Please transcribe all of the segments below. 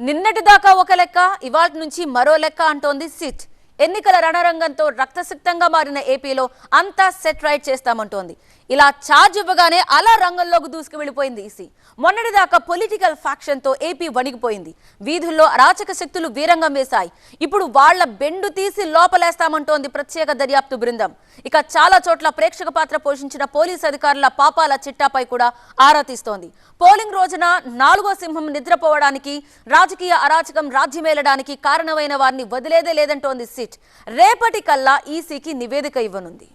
నిన్నటి దాకా ఒక లెక్క ఇవాళ నుంచి మరో లెక్క అంటోంది సిట్. ఎన్నికల రణరంగంతో రక్తసిక్తంగా మారిన ఏపీలో అంతా సెట్ రైట్ చేస్తామంటోంది. ఇలా ఛార్జ్ ఇవ్వగానే అలా రంగంలోకి దూసుకు వెళ్ళిపోయింది ఈసీ. మొన్నటిదాకా పొలిటికల్ ఫ్యాక్షన్తో ఏపీ వణిగిపోయింది. వీధుల్లో అరాచక శక్తులు వీరంగం వేశాయి. ఇప్పుడు వాళ్ళ బెండు తీసి లోపలేస్తామంటోంది ప్రత్యేక దర్యాప్తు బృందం. ఇక చాలా చోట్ల ప్రేక్షక పాత్ర పోషించిన పోలీస్ అధికారుల పాపాల చిట్టాపై కూడా ఆరా తీస్తోంది. పోలింగ్ రోజున నాలుగో సింహం నిద్రపోవడానికి రాజకీయ అరాచకం రాజ్యమేలడానికి కారణమైన వారిని వదిలేదే లేదంటోంది సిట్. రేపటి కల్లా ఈసీకి నివేదిక ఇవ్వనుంది.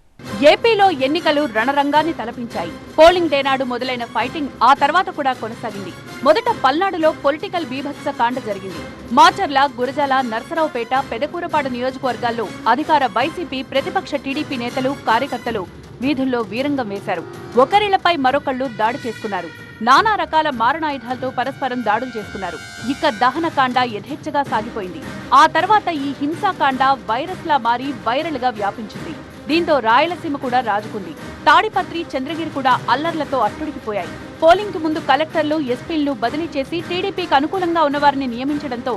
ఏపీలో ఎన్నికలు రణరంగాన్ని తలపించాయి. పోలింగ్ డే నాడు మొదలైన ఫైటింగ్ ఆ తర్వాత కూడా కొనసాగింది. మొదట పల్నాడులో పొలిటికల్ బీభత్స కాండ జరిగింది. మాచర్ల గురజాల నర్సరావుపేట పెదకూరపాడు నియోజకవర్గాల్లో అధికార వైసీపీ ప్రతిపక్ష టీడీపీ నేతలు కార్యకర్తలు వీధుల్లో వీరంగం వేశారు. ఒకరిళ్ళపై మరొకళ్ళు దాడి చేసుకున్నారు. నానా రకాల మారణాయుధాలతో పరస్పరం దాడులు చేసుకున్నారు. ఇక దహనకాండ యథేచ్ఛగా సాగిపోయింది. ఆ తర్వాత ఈ హింసాకాండ వైరస్లా మారి వైరల్గా వ్యాపించింది. దీంతో రాయలసీమ కూడా రాజుకుంది. తాడిపత్రి చంద్రగిరి కూడా అల్లర్లతో అట్టుడికిపోయాయి. పోలింగ్కు ముందు కలెక్టర్లు ఎస్పీలను బదిలీ చేసి టీడీపీకి అనుకూలంగా ఉన్నవారిని నియమించడంతో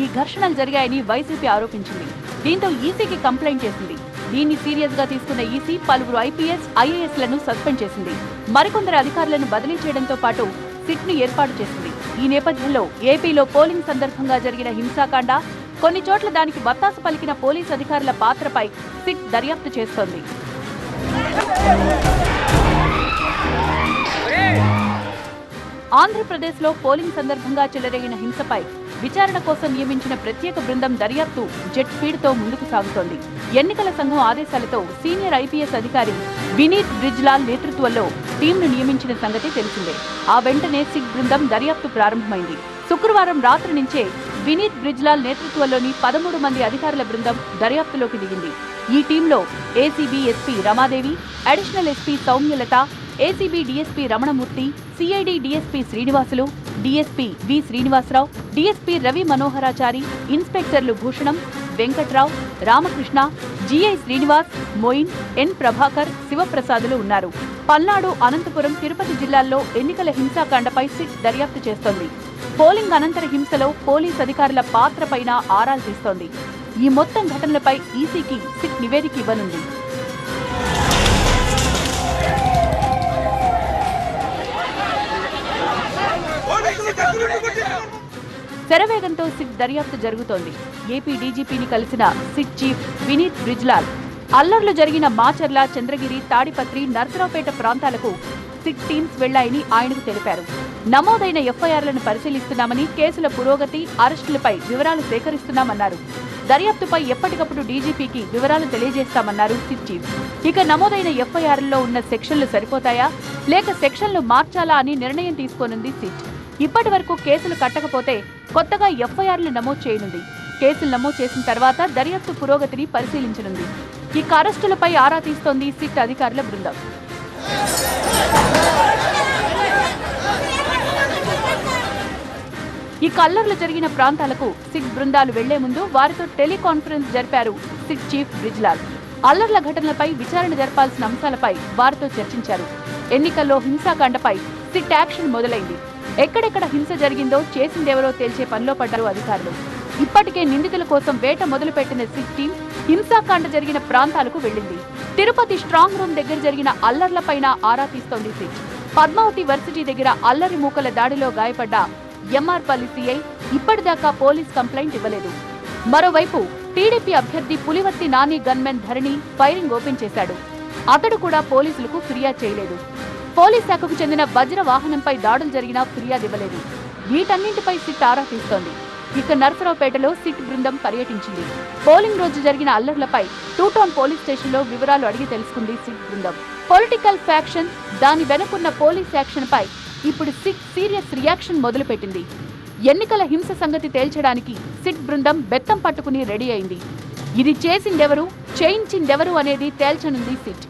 ఈ ఘర్షణలు జరిగాయని వైసీపీ ఆరోపించింది. దీంతో ఈసీకి కంప్లైంట్ చేసింది. దీన్ని సీరియస్గా తీసుకున్న ఈసీ పలువురు ఐపీఎస్ ఐఏఎస్లను సస్పెండ్ చేసింది. మరికొందరు అధికారులను బదిలీ చేయడంతో పాటు సిట్ను ఏర్పాటు చేసింది. ఈ నేపథ్యంలో ఏపీలో పోలింగ్ సందర్భంగా జరిగిన హింసాకాండ కొన్ని చోట్ల దానికి బత్తాసు పలికిన పోలీస్ అధికారుల పాత్రపై సిట్ దర్యాప్తు చేస్తోంది. ఆంధ్రప్రదేశ్లో పోలింగ్ సందర్భంగా చెలరేగిన హింసపై విచారణ కోసం నియమించిన ప్రత్యేక బృందం దర్యాప్తు జెట్ స్పీడ్తో ముందుకు సాగుతోంది. ఎన్నికల సంఘం ఆదేశాలతో సీనియర్ ఐపీఎస్ అధికారి వినీత్ బ్రిజ్లాల్ నేతృత్వంలో టీంను నియమించిన సంగతి తెలిసిందే. ఆ వెంటనే సిగ్ బృందం దర్యాప్తు ప్రారంభమైంది. శుక్రవారం రాత్రి నుంచే వినీత్ బ్రిజ్లాల్ నేతృత్వంలోని పదమూడు మంది అధికారుల బృందం దర్యాప్తులోకి దిగింది. ఈ టీంలో ACB SP Ramadevi additional SP Soumyalatha ACB DSP Ramanamurthy CID DSP Srinivasulu DSP V Srinivasarao DSP Ravi Manoharachari ఇన్స్పెక్టర్లు Bhushanam Venkatrao Ramakrishna GI Srinivas Moin N Prabhakar శివప్రసాదులు ఉన్నారు. పల్నాడు అనంతపురం తిరుపతి జిల్లాల్లో ఎన్నికల హింసాకాండపై సిట్ దర్యాప్తు చేస్తోంది. పోలింగ్ అనంతర హింసలో పోలీస్ అధికారుల పాత్రపైన ఆరాలు తీస్తోంది. ఈ మొత్తం ఘటనలపై ఈసీకి సిట్ నివేదిక ఇవ్వనుంది. శరవేగంతో సిట్ దర్యాప్తు జరుగుతోంది. ఏపీ డీజీపీని కలిసిన సిట్ చీఫ్ వినీత్ బ్రిజ్లాల్ అల్లర్లు జరిగిన మాచర్ల చంద్రగిరి తాడిపత్రి నర్సరావుపేట ప్రాంతాలకు సిక్స్ టీమ్స్ వెళ్ళాయని ఆయనకు తెలిపారు. నమోదైన ఎఫ్ఐఆర్లను పరిశీలిస్తున్నామని కేసుల పురోగతి అరెస్టులపై వివరాలు సేకరిస్తున్నామన్నారు. దర్యాప్తుపై ఎప్పటికప్పుడు డీజీపీకి వివరాలు తెలియజేస్తామన్నారు సిట్ చీఫ్ ఇక నమోదైన ఎఫ్ఐఆర్లో ఉన్న సెక్షన్లు సరిపోతాయా? లేక సెక్షన్లు మార్చాలా అని నిర్ణయం తీసుకోనుంది సిట్. ఇప్పటి వరకు కేసులు కట్టకపోతే కొత్తగా ఎఫ్ఐఆర్లు నమోదు చేయనుంది. కేసులు నమోదు చేసిన తర్వాత దర్యాప్తు పురోగతిని పరిశీలించనుంది. ఇక అరెస్టులపై ఆరా తీస్తోంది సిట్ అధికారుల బృందం. ఈ కల్లర్లు జరిగిన ప్రాంతాలకు సిట్ బృందాలు వెళ్ళే ముందు వారితో టెలికాన్ఫరెన్స్ జరిపారు సిట్ చీఫ్ బ్రిజ్లాల్. అల్లర్ల ఘటనలపై విచారణ జరపాల్సిన అంశాలపై వారితో చర్చించారు. ఎన్నికల్లో హింసాకాండపై సిట్ యాక్షన్ మొదలైంది. ఎక్కడెక్కడ హింస జరిగిందో చేసిందెవరో తేల్చే పనిలో పడ్డారు అధికారులు. ఇప్పటికే నిందితుల కోసం వేట మొదలుపెట్టిన సిట్ టీం హింసాకాండ జరిగిన ప్రాంతాలకు వెళ్ళింది. తిరుపతి స్ట్రాంగ్ రూమ్ దగ్గర జరిగిన అల్లర్లపైన ఆరా తీస్తోంది సిట్. పద్మావతి వర్సిటీ దగ్గర అల్లరి మూకల దాడిలో గాయపడ్డ ఎంఆర్పల్లి సిఐ ఇప్పటిదాకా పోలీస్ కంప్లైంట్ ఇవ్వలేదు. మరోవైపు టీడీపీ అభ్యర్థి Pulivarthi Nani gunmen Dharani firing open చేశాడు. అతడు కూడా పోలీసులకు ఫిర్యాదు చేయలేదు. పోలీస్ శాఖకు చెందిన వజ్ర వాహనంపై దాడులు జరిగినా ఫిర్యాదు ఇవ్వలేదు. వీటన్నింటిపై సిట్ ఆరా తీస్తోంది. ఇక నర్సరావుపేటలో సిట్ బృందం పర్యటించింది. పోలింగ్ రోజు జరిగిన అల్లర్లపై టూ టౌన్ పోలీస్ స్టేషన్లో వివరాలు అడిగి తెలుసుకుంది సిట్ బృందం. పొలిటికల్ ఫ్యాక్షన్ దాని వెనుకున్న పోలీస్ యాక్షన్ పై ఇప్పుడు సిట్ సీరియస్ రియాక్షన్ మొదలుపెట్టింది. ఎన్నికల హింస సంగతి తేల్చడానికి సిట్ బృందం బెత్తం పట్టుకుని రెడీ అయింది. ఇది చేసిందెవరు చేయించిందెవరు అనేది తేల్చనుంది సిట్.